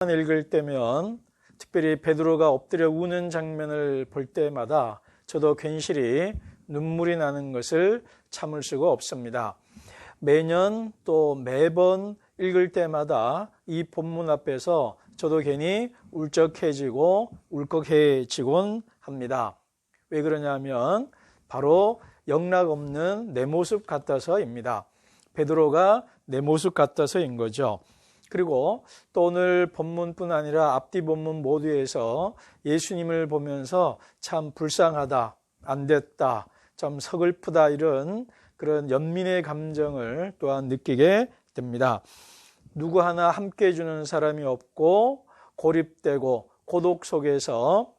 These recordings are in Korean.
읽을 때면 특별히 베드로가 엎드려 우는 장면을 볼 때마다 저도 괜시리 눈물이 나는 것을 참을 수가 없습니다. 매년 또 매번 읽을 때마다 이 본문 앞에서 저도 괜히 울적해지고 울컥해지곤 합니다. 왜 그러냐면 바로 영락 없는 내 모습 같아서입니다. 베드로가 내 모습 같아서인 거죠. 그리고 또 오늘 본문뿐 아니라 앞뒤 본문 모두에서 예수님을 보면서 참 불쌍하다, 안 됐다, 참 서글프다 이런 그런 연민의 감정을 또한 느끼게 됩니다. 누구 하나 함께 해주는 사람이 없고 고립되고 고독 속에서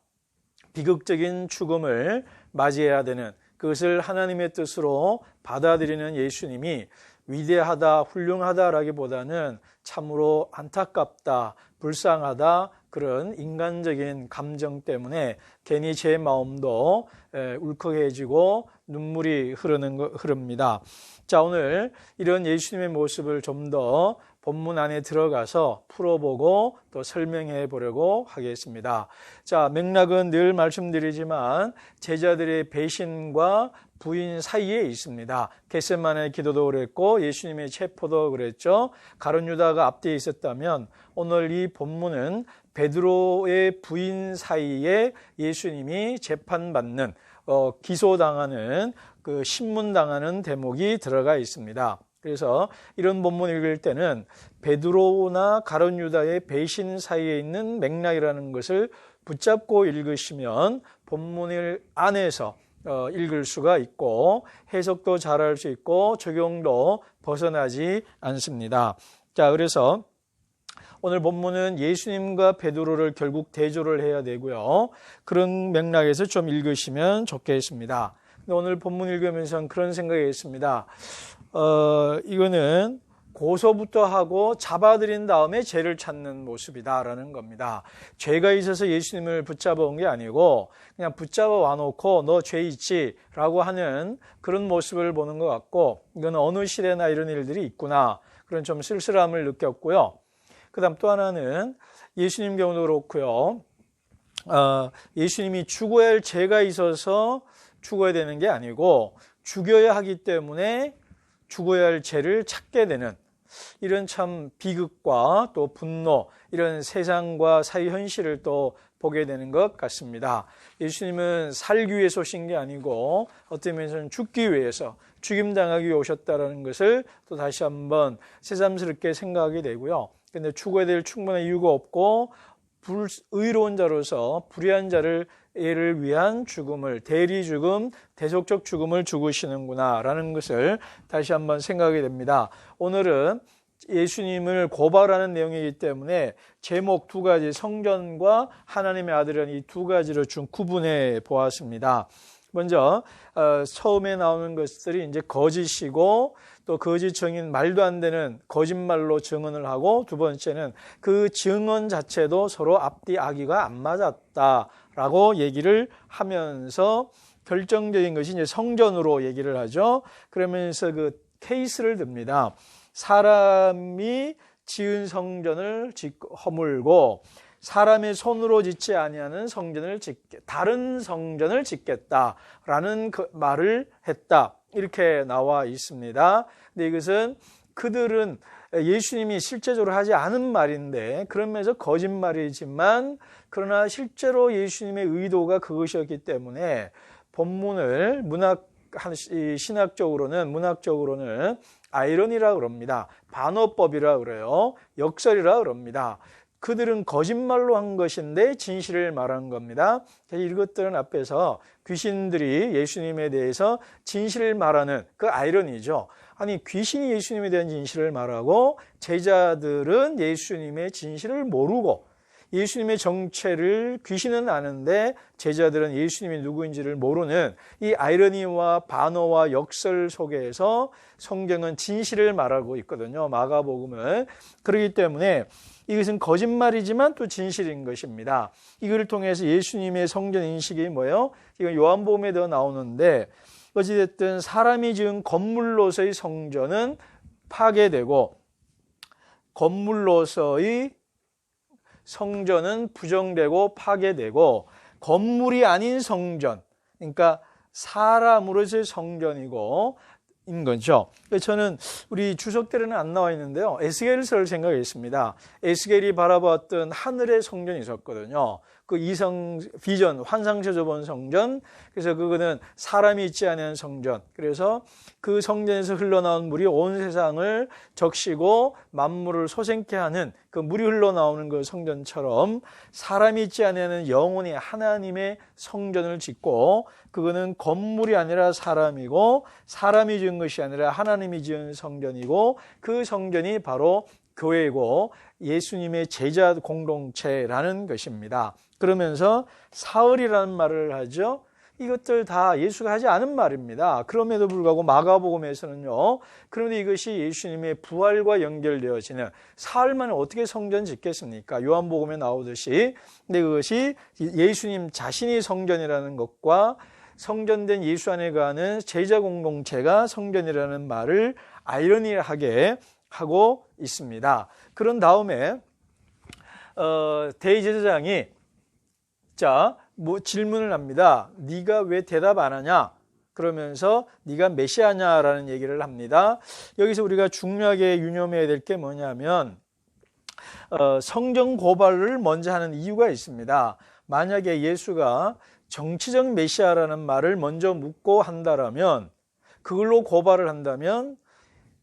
비극적인 죽음을 맞이해야 되는 그것을 하나님의 뜻으로 받아들이는 예수님이 위대하다, 훌륭하다라기보다는 참으로 안타깝다, 불쌍하다, 그런 인간적인 감정 때문에 괜히 제 마음도 울컥해지고 눈물이 흐르는 거, 흐릅니다. 자, 오늘 이런 예수님의 모습을 좀 더 본문 안에 들어가서 풀어보고 또 설명해 보려고 하겠습니다. 자, 맥락은 늘 말씀드리지만 제자들의 배신과 부인 사이에 있습니다. 겟세만의 기도도 그랬고 예수님의 체포도 그랬죠. 가론 유다가 앞뒤에 있었다면 오늘 이 본문은 베드로의 부인 사이에 예수님이 재판받는 어, 기소당하는 그 신문당하는 대목이 들어가 있습니다. 그래서 이런 본문 읽을 때는 베드로나 가론 유다의 배신 사이에 있는 맥락이라는 것을 붙잡고 읽으시면 본문을 안에서 어, 읽을 수가 있고 해석도 잘 할 수 있고 적용도 벗어나지 않습니다. 자, 그래서 오늘 본문은 예수님과 베드로를 결국 대조를 해야 되고요. 그런 맥락에서 좀 읽으시면 좋겠습니다. 오늘 본문 읽으면서 그런 생각이 있습니다. 어, 이거는 고소부터 하고 잡아들인 다음에 죄를 찾는 모습이다라는 겁니다. 죄가 있어서 예수님을 붙잡아 온 게 아니고 그냥 붙잡아 와놓고 너 죄 있지 라고 하는 그런 모습을 보는 것 같고 이건 어느 시대나 이런 일들이 있구나 그런 좀 쓸쓸함을 느꼈고요. 그 다음 또 하나는 예수님 경우도 그렇고요. 어, 예수님이 죽어야 할 죄가 있어서 죽어야 되는 게 아니고 죽여야 하기 때문에 죽어야 할 죄를 찾게 되는 이런 참 비극과 또 분노 이런 세상과 사회 현실을 또 보게 되는 것 같습니다. 예수님은 살기 위해서 오신 게 아니고 면에서는 죽기 위해서 죽임당하기 위해 오셨다는 것을 또 다시 한번 새삼스럽게 생각하게 되고요. 근데 죽어야 될 충분한 이유가 없고 불의로운 자로서 불의한 자를 를 위한 죽음을 대리 죽음, 대속적 죽음을 죽으시는구나라는 것을 다시 한번 생각하게 됩니다. 오늘은 예수님을 고발하는 내용이기 때문에 제목 두 가지 성전과 하나님의 아들이라는 이 두 가지로 좀 구분해 보았습니다. 먼저 어, 처음에 나오는 것들이 이제 거짓이고 또 거짓 증인 말도 안 되는 거짓말로 증언을 하고 두 번째는 그 증언 자체도 서로 앞뒤 아기가 안 맞았다라고 얘기를 하면서 결정적인 것이 이제 성전으로 얘기를 하죠. 그러면서 그 케이스를 듭니다. 사람이 지은 성전을 허물고 사람의 손으로 짓지 아니하는 성전을 짓게 다른 성전을 짓겠다라는 그 말을 했다 이렇게 나와 있습니다. 근데 이것은 그들은 예수님이 실제적으로 하지 않은 말인데 그러면서 거짓말이지만 그러나 실제로 예수님의 의도가 그것이었기 때문에 본문을 문학 신학적으로는 문학적으로는 아이러니라 그럽니다. 반어법이라 그래요. 역설이라 그럽니다. 그들은 거짓말로 한 것인데 진실을 말한 겁니다. 이것들은 앞에서 귀신들이 예수님에 대해서 진실을 말하는 그 아이러니죠. 아니 귀신이 예수님에 대한 진실을 말하고 제자들은 예수님의 진실을 모르고 예수님의 정체를 귀신은 아는데 제자들은 예수님이 누구인지를 모르는 이 아이러니와 반어와 역설 속에서 성경은 진실을 말하고 있거든요. 마가복음은. 그렇기 때문에 이것은 거짓말이지만 또 진실인 것입니다. 이걸 통해서 예수님의 성전 인식이 뭐예요? 이건 요한복음에 더 나오는데 어찌됐든 사람이 지은 건물로서의 성전은 파괴되고 건물로서의 성전은 부정되고 파괴되고 건물이 아닌 성전, 그러니까 사람으로서의 성전이고 인 거죠. 저는 우리 주석 때는 안 나와 있는데요. 에스겔서를 생각했습니다. 에스겔이 바라봤던 하늘의 성전이 있었거든요. 그 이성 비전 환상에서 본 성전. 그래서 그거는 사람이 있지 않은 성전. 그래서 그 성전에서 흘러나온 물이 온 세상을 적시고 만물을 소생케 하는 그 물이 흘러나오는 그 성전처럼 사람이 있지 않은 영혼이 하나님의 성전을 짓고 그거는 건물이 아니라 사람이고 사람이 지은 것이 아니라 하나님이 지은 성전이고 그 성전이 바로 교회고 예수님의 제자 공동체라는 것입니다. 그러면서 사흘이라는 말을 하죠. 이것들 다 예수가 하지 않은 말입니다. 그럼에도 불구하고 마가복음에서는요. 그런데 이것이 예수님의 부활과 연결되어지는 사흘 만에 어떻게 성전 짓겠습니까? 요한복음에 나오듯이. 근데 그것이 예수님 자신이 성전이라는 것과 성전된 예수 안에 가는 제자 공동체가 성전이라는 말을 아이러니하게 하고 있습니다. 그런 다음에 어, 대제사장이 자, 뭐 질문을 합니다. 네가 왜 대답 안 하냐? 그러면서 네가 메시아냐라는 얘기를 합니다. 여기서 우리가 중요하게 유념해야 될 게 뭐냐면 어, 성경 고발을 먼저 하는 이유가 있습니다. 만약에 예수가 정치적 메시아라는 말을 먼저 묻고 한다라면 그걸로 고발을 한다면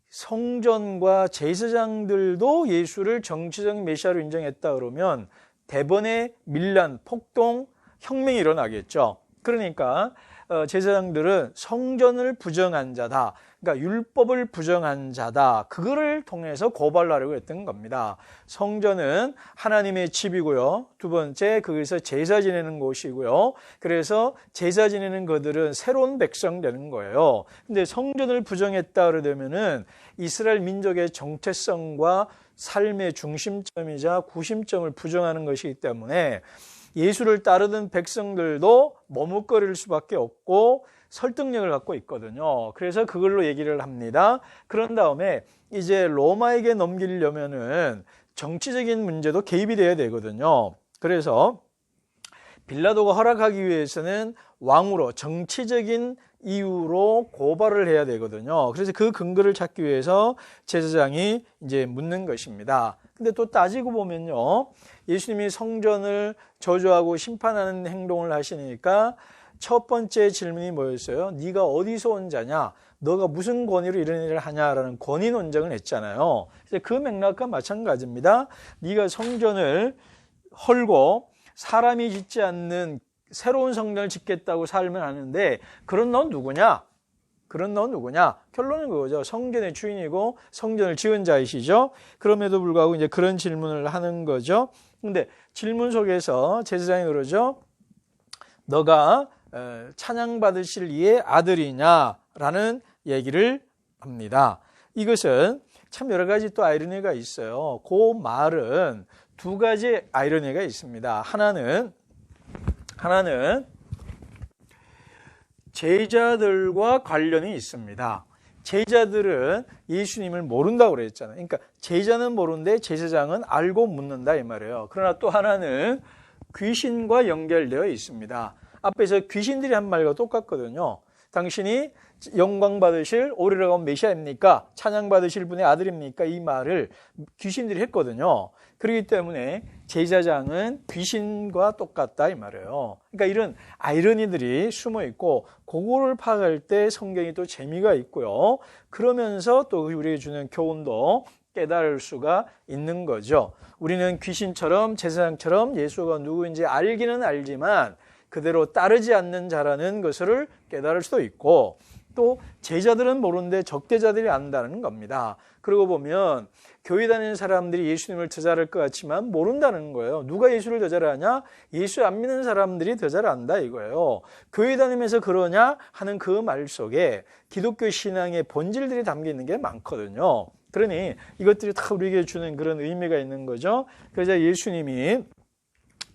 성전과 제사장들도 예수를 정치적 메시아로 인정했다 그러면 대번의 밀란, 폭동, 혁명이 일어나겠죠. 그러니까 어, 제사장들은 성전을 부정한 자다. 그러니까 율법을 부정한 자다. 그거를 통해서 고발하려고 했던 겁니다. 성전은 하나님의 집이고요. 두 번째, 거기서 제사 지내는 곳이고요. 그래서 제사 지내는 것들은 새로운 백성 되는 거예요. 근데 성전을 부정했다 그러면은 이스라엘 민족의 정체성과 삶의 중심점이자 구심점을 부정하는 것이기 때문에 예수를 따르던 백성들도 머뭇거릴 수밖에 없고 설득력을 갖고 있거든요. 그래서 그걸로 얘기를 합니다. 그런 다음에 이제 로마에게 넘기려면은 정치적인 문제도 개입이 돼야 되거든요. 그래서 빌라도가 허락하기 위해서는 왕으로 정치적인 이유로 고발을 해야 되거든요. 그래서 그 근거를 찾기 위해서 제사장이 이제 묻는 것입니다. 근데 또 따지고 보면요. 예수님이 성전을 저주하고 심판하는 행동을 하시니까 첫 번째 질문이 뭐였어요? 네가 어디서 온 자냐? 너가 무슨 권위로 이런 일을 하냐라는 권위 논쟁을 했잖아요. 그 맥락과 마찬가지입니다. 네가 성전을 헐고 사람이 짓지 않는 새로운 성전을 짓겠다고 살면 하는데 그런 넌 누구냐? 그런 넌 누구냐? 결론은 그거죠. 성전의 주인이고 성전을 지은 자이시죠. 그럼에도 불구하고 이제 그런 질문을 하는 거죠. 근데 질문 속에서 제사장이 그러죠. 너가 찬양 받으실 이의 아들이냐라는 얘기를 합니다. 이것은 참 여러 가지 또 아이러니가 있어요. 그 말은 두 가지 아이러니가 있습니다. 하나는 하나는 제자들과 관련이 있습니다. 제자들은 예수님을 모른다고 그랬잖아요. 그러니까 제자는 모르는데 제사장은 알고 묻는다 이 말이에요. 그러나 또 하나는 귀신과 연결되어 있습니다. 앞에서 귀신들이 한 말과 똑같거든요. 당신이 영광 받으실 오리라고 메시아입니까? 찬양 받으실 분의 아들입니까? 이 말을 귀신들이 했거든요. 그렇기 때문에 제사장은 귀신과 똑같다 이 말이에요. 그러니까 이런 아이러니들이 숨어 있고 그거를 파악할 때 성경이 또 재미가 있고요. 그러면서 또 우리에게 주는 교훈도 깨달을 수가 있는 거죠. 우리는 귀신처럼 제사장처럼 예수가 누구인지 알기는 알지만 그대로 따르지 않는 자라는 것을 깨달을 수도 있고 또 제자들은 모르는데 적대자들이 안다는 겁니다. 그러고 보면 교회 다니는 사람들이 예수님을 더 잘할 것 같지만 모른다는 거예요. 누가 예수를 더 잘하냐? 예수 안 믿는 사람들이 더잘 안다 이거예요. 교회 다니면서 그러냐 하는 그 말 속에 기독교 신앙의 본질들이 담겨 있는 게 많거든요. 그러니 이것들이 다 우리에게 주는 그런 의미가 있는 거죠. 그래서 예수님이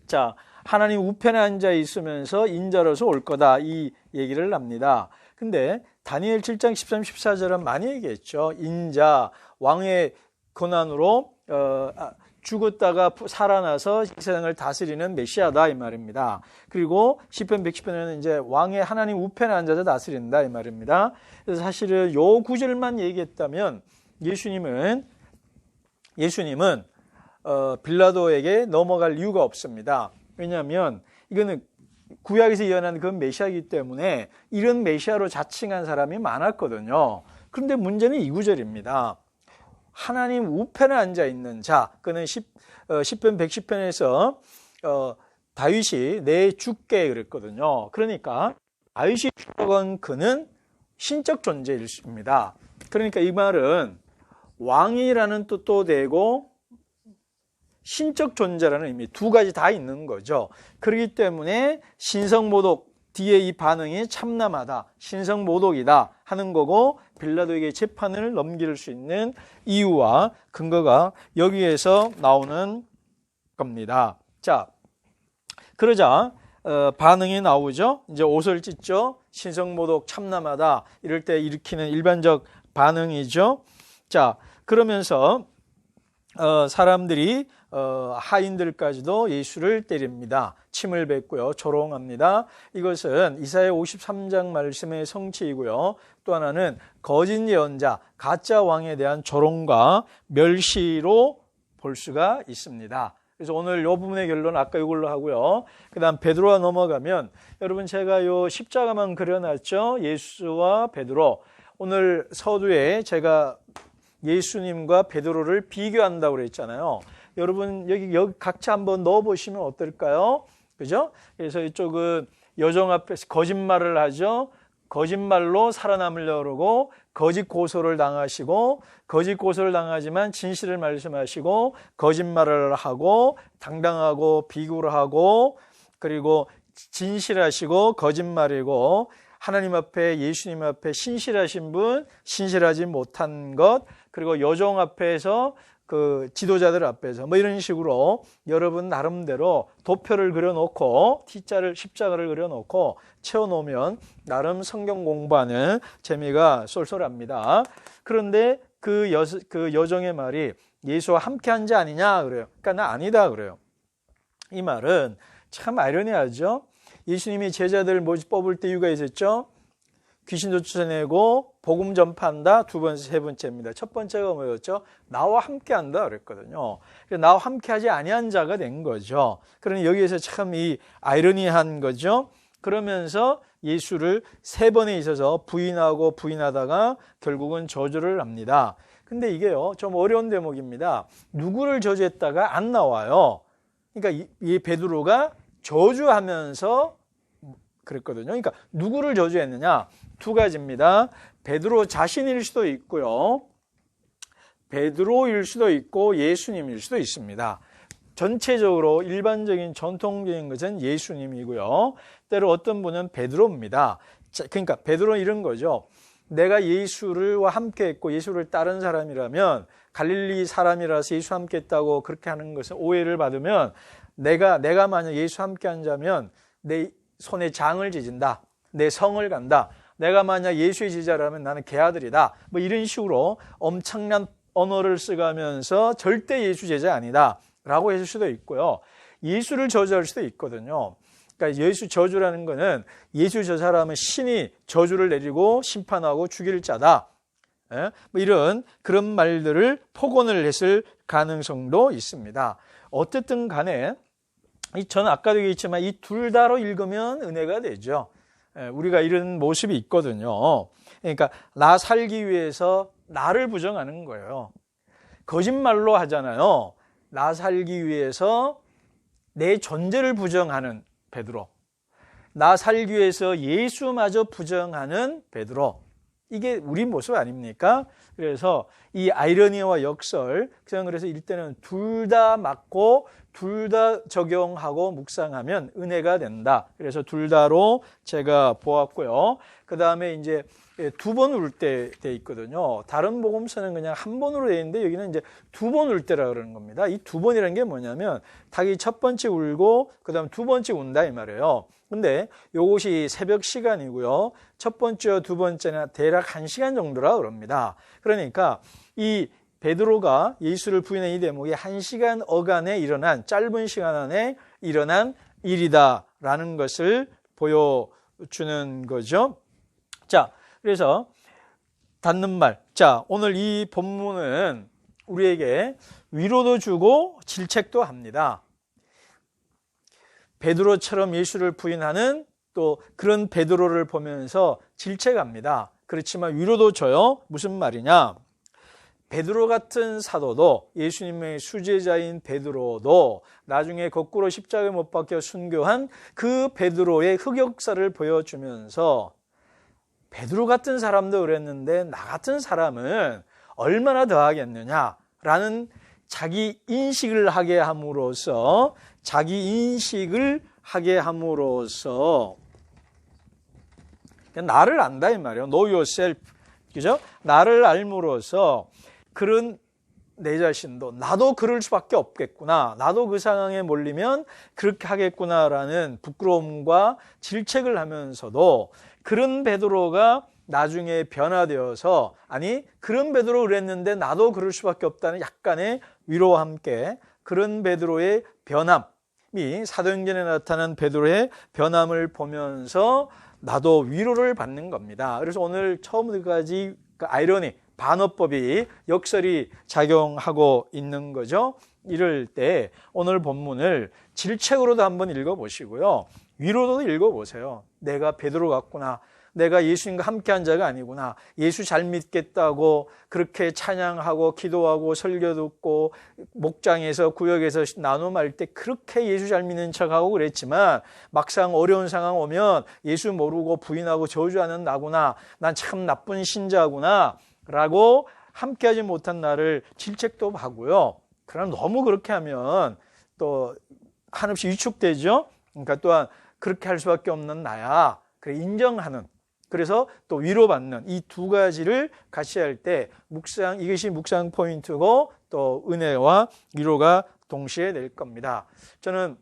자 하나님 우편에 앉아 있으면서 인자로서 올 거다 이 얘기를 합니다. 근데 다니엘 7장 13, 14절은 많이 얘기했죠. 인자, 왕의 권한으로 어, 아, 죽었다가 살아나서 세상을 다스리는 메시아다 이 말입니다. 그리고 시편 110편에는 이제 왕의 하나님 우편에 앉아서 다스린다 이 말입니다. 그래서 사실은 요 구절만 얘기했다면 예수님은 예수님은 어, 빌라도에게 넘어갈 이유가 없습니다. 왜냐하면 이거는 구약에서 예언한 그 메시아이기 때문에 이런 메시아로 자칭한 사람이 많았거든요. 그런데 문제는 이 구절입니다. 하나님 우편에 앉아 있는 자, 그는 10, 어, 10편 110편에서 어, 다윗이 내 주께 그랬거든요. 그러니까 다윗이 죽은 그는 신적 존재입니다. 그러니까 이 말은 왕이라는 뜻도 되고 신적 존재라는 의미 두 가지 다 있는 거죠. 그렇기 때문에 신성모독 뒤에 이 반응이 참남하다, 신성모독이다 하는 거고 빌라도에게 재판을 넘길 수 있는 이유와 근거가 여기에서 나오는 겁니다. 자, 그러자 어, 반응이 나오죠. 이제 옷을 찢죠. 신성모독 참남하다 이럴 때 일으키는 일반적 반응이죠. 자, 그러면서 어, 사람들이 어, 하인들까지도 예수를 때립니다. 침을 뱉고요. 조롱합니다. 이것은 이사야 53장 말씀의 성취이고요. 또 하나는 거짓 예언자, 가짜 왕에 대한 조롱과 멸시로 볼 수가 있습니다. 그래서 오늘 이 부분의 결론 아까 이걸로 하고요. 그다음 베드로가 넘어가면 여러분 제가 요 십자가만 그려놨죠. 예수와 베드로. 오늘 서두에 제가 예수님과 베드로를 비교한다고 그랬잖아요. 여러분 여기 여기 각자 한번 넣어 보시면 어떨까요? 그죠? 그래서 이쪽은 여정 앞에서 거짓말을 하죠. 거짓말로 살아남으려고 그러고 거짓 고소를 당하시고 거짓 고소를 당하지만 진실을 말씀하시고 거짓말을 하고 당당하고 비굴 하고 그리고 진실하시고 거짓말이고 하나님 앞에 예수님 앞에 신실하신 분 신실하지 못한 것 그리고 여종 앞에서 그 지도자들 앞에서 뭐 이런 식으로 여러분 나름대로 도표를 그려놓고 T자를 십자가를 그려놓고 채워놓으면 나름 성경 공부하는 재미가 쏠쏠합니다. 그런데 그, 여, 그 여정의 말이 예수와 함께한 자 아니냐 그래요. 그러니까 나 아니다 그래요. 이 말은 참 아이러니하죠. 예수님이 제자들 모집 뽑을 때 이유가 있었죠. 귀신도 쫓아내고 복음 전파한다 두 번째 세 번째입니다. 첫 번째가 뭐였죠? 나와 함께한다 그랬거든요. 나와 함께하지 아니한 자가 된 거죠. 그러니 여기에서 참 이 아이러니한 거죠. 그러면서 예수를 세 번에 있어서 부인하고 부인하다가 결국은 저주를 합니다. 근데 이게요 좀 어려운 대목입니다. 누구를 저주했다가 안 나와요. 그러니까 이, 이 베드로가 저주하면서 그랬거든요. 그러니까 누구를 저주했느냐? 두 가지입니다. 베드로 자신일 수도 있고요. 베드로일 수도 있고 예수님일 수도 있습니다. 전체적으로 일반적인 전통적인 것은 예수님이고요. 때로 어떤 분은 베드로입니다. 그러니까 베드로 이런 거죠. 내가 예수를 함께 했고 예수를 따른 사람이라면 갈릴리 사람이라서 예수 함께 했다고 그렇게 하는 것은 오해를 받으면 내가 내가 만약 예수 함께 한 자면 내 손에 장을 지진다. 내 성을 간다. 내가 만약 예수의 제자라면 나는 개아들이다. 뭐 이런 식으로 엄청난 언어를 쓰가면서 절대 예수 제자 아니다. 라고 했을 수도 있고요. 예수를 저주할 수도 있거든요. 그러니까 예수 저주라는 거는 예수 저 사람은 신이 저주를 내리고 심판하고 죽일 자다. 예? 뭐 이런 그런 말들을 폭언을 했을 가능성도 있습니다. 어쨌든 간에 저는 아까도 얘기했지만 이 둘 다로 읽으면 은혜가 되죠. 예, 우리가 이런 모습이 있거든요. 그러니까 나 살기 위해서 나를 부정하는 거예요. 거짓말로 하잖아요. 나 살기 위해서 내 존재를 부정하는 베드로. 나 살기 위해서 예수마저 부정하는 베드로. 이게 우리 모습 아닙니까? 그래서 이 아이러니와 역설, 그냥 그래서 일때는 둘다 맞고 둘 다 적용하고 묵상하면 은혜가 된다. 그래서 둘 다로 제가 보았고요. 그 다음에 이제 두 번 울 때 돼 있거든요. 다른 복음서는 그냥 한 번으로 돼 있는데 여기는 이제 두 번 울 때라 그러는 겁니다. 이 두 번이라는 게 뭐냐면 닭이 첫 번째 울고 그다음 두 번째 운다 이 말이에요. 근데 요것이 새벽 시간이고요. 첫 번째와 두 번째는 대략 한 시간 정도라 그럽니다. 그러니까 이 베드로가 예수를 부인한 이 대목이 한 시간 어간에 일어난 짧은 시간 안에 일어난 일이다라는 것을 보여주는 거죠. 자, 그래서 닿는 말. 자, 오늘 이 본문은 우리에게 위로도 주고 질책도 합니다. 베드로처럼 예수를 부인하는 또 그런 베드로를 보면서 질책합니다. 그렇지만 위로도 줘요. 무슨 말이냐? 베드로 같은 사도도 예수님의 수제자인 베드로도 나중에 거꾸로 십자가에 못 박혀 순교한 그 베드로의 흑역사를 보여주면서 베드로 같은 사람도 그랬는데 나 같은 사람은 얼마나 더 하겠느냐라는 자기 인식을 하게 함으로써 자기 인식을 하게 함으로써 나를 안다 이 말이에요. Know yourself. 그죠? 나를 알므로써 그런 내 자신도 나도 그럴 수밖에 없겠구나. 나도 그 상황에 몰리면 그렇게 하겠구나라는 부끄러움과 질책을 하면서도 그런 베드로가 나중에 변화되어서 아니 그런 베드로 그랬는데 나도 그럴 수밖에 없다는 약간의 위로와 함께 그런 베드로의 변함이 사도행전에 나타난 베드로의 변함을 보면서 나도 위로를 받는 겁니다. 그래서 오늘 처음부터까지 그 아이러니 반어법이 역설이 작용하고 있는 거죠. 이럴 때 오늘 본문을 질책으로도 한번 읽어보시고요. 위로도 읽어보세요. 내가 베드로 같구나. 내가 예수님과 함께한 자가 아니구나. 예수 잘 믿겠다고 그렇게 찬양하고 기도하고 설교 듣고 목장에서 구역에서 나눔할 때 그렇게 예수 잘 믿는 척하고 그랬지만 막상 어려운 상황 오면 예수 모르고 부인하고 저주하는 나구나. 난 참 나쁜 신자구나. 라고 함께하지 못한 나를 질책도 하고요. 그러나 너무 그렇게 하면 또 한없이 위축되죠. 그러니까 또한 그렇게 할 수밖에 없는 나야. 그래 인정하는 그래서 또 위로받는 이 두 가지를 같이 할 때 묵상 이것이 묵상 포인트고 또 은혜와 위로가 동시에 될 겁니다. 저는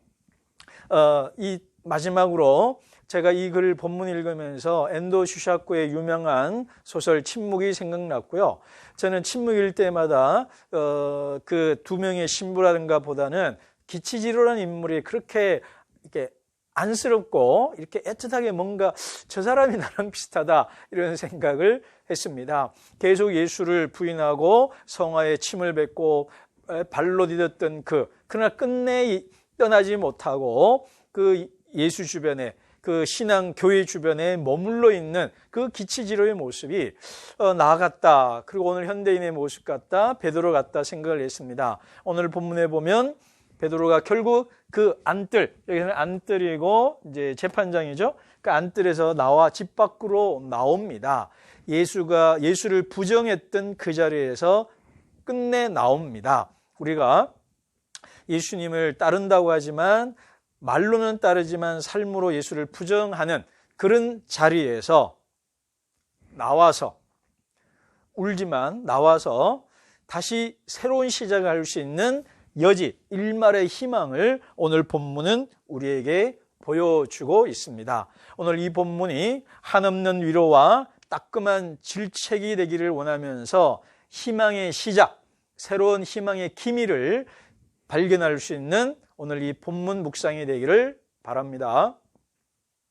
어, 이 마지막으로 제가 이 글을 본문 읽으면서 엔도 슈샤코의 유명한 소설 침묵이 생각났고요. 저는 침묵 일 때마다 어, 그 두 명의 신부라든가 보다는 기치지로라는 인물이 그렇게 이렇게 안쓰럽고 이렇게 애틋하게 뭔가 저 사람이 나랑 비슷하다 이런 생각을 했습니다. 계속 예수를 부인하고 성화에 침을 뱉고 발로 디뎠던 그 그러나 끝내 떠나지 못하고 그 예수 주변에 그 신앙 교회 주변에 머물러 있는 그 기치지로의 모습이 어, 나 같다. 그리고 오늘 현대인의 모습 같다. 베드로 같다 생각을 했습니다. 오늘 본문에 보면 베드로가 결국 그 안뜰 여기서는 안뜰이고 이제 재판장이죠. 그 안뜰에서 나와 집 밖으로 나옵니다. 예수가 예수를 부정했던 그 자리에서 끝내 나옵니다. 우리가 예수님을 따른다고 하지만 말로는 따르지만 삶으로 예수를 부정하는 그런 자리에서 나와서 울지만 나와서 다시 새로운 시작을 할 수 있는 여지, 일말의 희망을 오늘 본문은 우리에게 보여주고 있습니다. 오늘 이 본문이 한없는 위로와 따끔한 질책이 되기를 원하면서 희망의 시작, 새로운 희망의 기미를 발견할 수 있는 오늘 이 본문 묵상이 되기를 바랍니다.